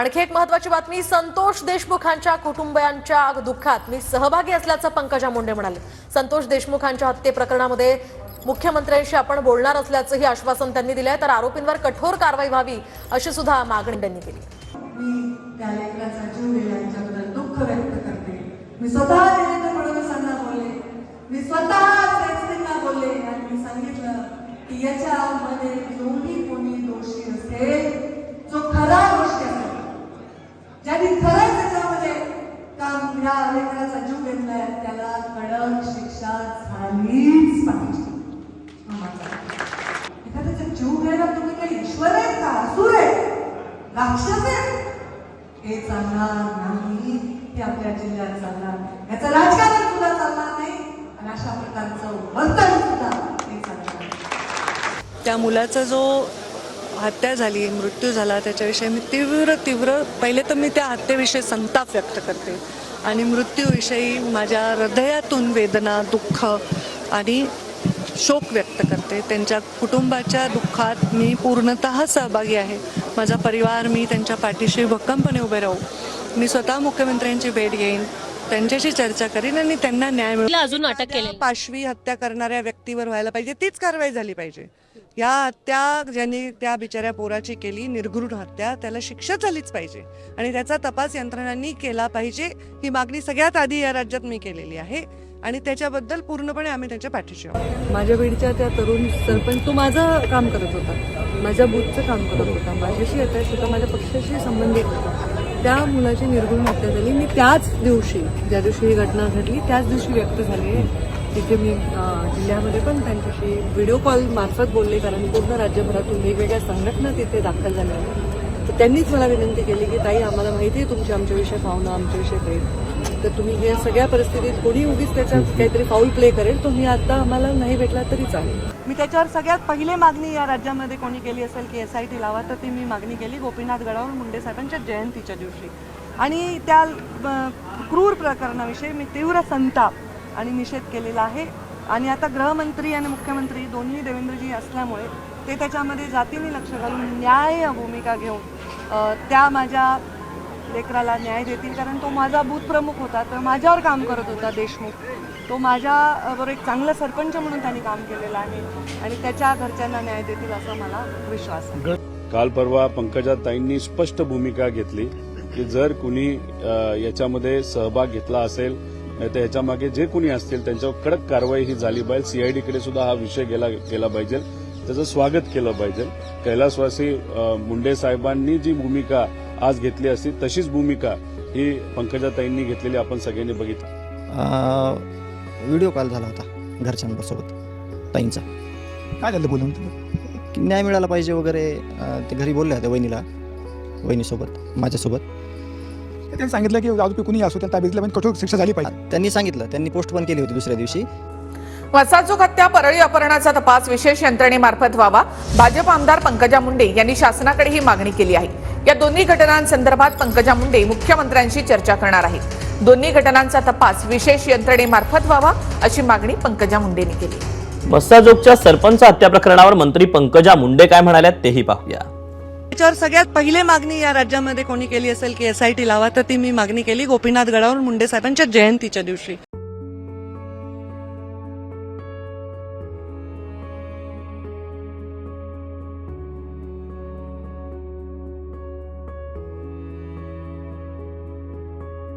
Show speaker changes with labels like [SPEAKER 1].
[SPEAKER 1] आणखी एक महत्वाची बातमी संतोष देशमुखांच्या कुटुंबियांच्या दुःखात मी सहभागी असल्याचं पंकजा मुंडे म्हणाले. संतोष देशमुखांच्या हत्ये प्रकरणामध्ये मुख्यमंत्र्यांशी आपण बोलणार असल्याचंही आश्वासन त्यांनी दिलंय तर आरोपींवर कठोर कारवाई व्हावी अशी सुद्धा मागणी त्यांनी केली.
[SPEAKER 2] मी त्या दुःख व्यक्त करते. मी स्वतः देवेंद्र बोलले. मी स्वतः बोलले आणि मी सांगितलं की याच्यामध्ये जोही कोणी दोषी असेल जो खरा दोषी असेल ज्यांनी खरंच त्याच्यामध्ये काम या लेकराचा जीव घेतलाय त्याला कडक शिक्षा झालीच पाहिजे. एखाद्याचा जीव घ्यायला तुम्ही काही ईश्वर आहे का? असुर आहे राक्षस आहे हे चालणार नाही. हे आपल्या जिल्ह्यात चालणार याचं राजकारण सुद्धा चालणार नाही. आणि अशा प्रकारचं वर्तन सुद्धा हे चालणार
[SPEAKER 3] त्या मुलाचा जो हत्या झाली मृत्यू झाला त्याच्याविषयी मी तीव्र तीव्र पहिले तर मी त्या हत्येविषयी संताप व्यक्त करते. आणि मृत्यूविषयी माझ्या हृदयातून वेदना दुःख आणि शोक व्यक्त करते. त्यांच्या कुटुंबाच्या दुःखात मी पूर्णतः सहभागी आहे. माझा परिवार मी त्यांच्या पाठीशी भक्कमपणे उभे राहू. मी स्वतः मुख्यमंत्र्यांची भेट घेईन त्यांच्याशी चर्चा करीन आणि त्यांना न्याय मिळेल
[SPEAKER 4] अजून अटक केलेली
[SPEAKER 3] पाशवी हत्या करणाऱ्या व्यक्तीवर व्हायला पाहिजे. तीच कारवाई झाली पाहिजे. या हत्या ज्यांनी त्या बिचाऱ्या पोराची केली निर्घृण हत्या त्याला शिक्षा झालीच पाहिजे. आणि त्याचा तपास यंत्रणांनी केला पाहिजे. ही मागणी सगळ्यात आधी या राज्यात मी केलेली आहे. आणि त्याच्याबद्दल पूर्णपणे आम्ही त्यांच्या पाठीशी आहोत. माझ्या बीडच्या त्या तरुण सरपंच तो माझं काम करत होता. माझ्या बूथचं काम करत होता. माझ्याशी अटॅच होता माझ्या पक्षाशी संबंधित होता त्या मुलाची निर्गुण हत्या झाली. मी त्याच दिवशी ज्या दिवशी ही घटना घडली त्याच दिवशी व्यक्त झाली. आहे तिथे मी जिल्ह्यामध्ये पण त्यांच्याशी व्हिडिओ कॉल मार्फत बोलले कारण पूर्ण राज्यभरातून वेगवेगळ्या संघटना तिथे दाखल झाल्या. तर त्यांनीच मला विनंती केली की ताई आम्हाला माहिती आहे तुमची आमच्याविषयी भावना आमच्याविषयी काही तर तुम्ही हे सगळ्या परिस्थितीत कोणी उगीच त्याच्यात काहीतरी फाऊल प्ले करेल तुम्ही आता आम्हाला नाही भेटला तरी चालेल. मी त्याच्यावर सगळ्यात पहिली मागणी या राज्यामध्ये कोणी केली असेल की एस आय टी लावा तर ती मी मागणी केली गोपीनाथ गडावर मुंडे साहेबांच्या जयंतीच्या दिवशी. आणि त्या क्रूर प्रकरणाविषयी मी तीव्र संताप आणि निषेध केलेला आहे. आणि आता गृहमंत्री आणि मुख्यमंत्री दोन्ही देवेंद्रजी असल्यामुळे ते त्याच्यामध्ये जातीने लक्ष घालून न्याय भूमिका घेऊन त्या माझ्या लेकराला न्याय देतील कारण तो माझा बूथ प्रमुख होता तर माझ्यावर काम करत होता देशमुख. तो माझ्या एक चांगला सरपंच म्हणून त्यांनी काम केलेलं आहे आणि त्याच्या घरच्यांना न्याय देतील असा मला विश्वास आहे.
[SPEAKER 5] काल परवा पंकजाताईंनी स्पष्ट भूमिका घेतली की जर कुणी याच्यामध्ये सहभाग घेतला असेल नाही तर याच्यामागे जे कुणी असतील त्यांच्यावर कडक कारवाई ही झाली पाहिजे. सीआयडीकडे सुद्धा हा विषय गेला गेला पाहिजे. त्याचं स्वागत केलं पाहिजे. कैलासवासी मुंडे साहेबांनी जी भूमिका आज घेतली असती तशीच भूमिका ही पंकजाताईंनी घेतलेली आपण सगळ्यांनी बघितली.
[SPEAKER 6] व्हिडिओ कॉल झाला होता घरच्यांसोबत ताईंचा.
[SPEAKER 7] काय झालं बोलून?
[SPEAKER 6] की न्याय मिळाला पाहिजे वगैरे ते घरी बोलले होते वहिनीला वहिनीसोबत माझ्यासोबत.
[SPEAKER 7] त्यांनी सांगितलं की आरोपी कुणी असो त्या ताब्यातल्या पण कठोर शिक्षा झाली पाहिजे.
[SPEAKER 6] त्यांनी सांगितलं त्यांनी पोस्ट पण केली होती दुसऱ्या दिवशी.
[SPEAKER 8] वसाचूक हत्या परळी अपहरणाचा तपास विशेष यंत्रणेमार्फत व्हावा. भाजप आमदार पंकजा मुंडे यांनी शासनाकडे ही मागणी केली आहे. या दोन्ही घटनांसंदर्भात पंकजा मुंडे मुख्यमंत्र्यांशी चर्चा करणार आहेत. दोन्ही घटनांचा तपास विशेष यंत्रणेमार्फत व्हावा अशी मागणी पंकजा मुंडेंनी केली.
[SPEAKER 4] मस्साजोगच्या सरपंच हत्या प्रकरणावर मंत्री पंकजा मुंडे काय म्हणाल्यात तेही पाहूया.
[SPEAKER 3] त्याच्यावर सगळ्यात पहिली मागणी या राज्यामध्ये कोणी केली असेल की एस आय टी लावा तर ती मी मागणी केली गोपीनाथ गडावर मुंडे साहेबांच्या जयंतीच्या दिवशी.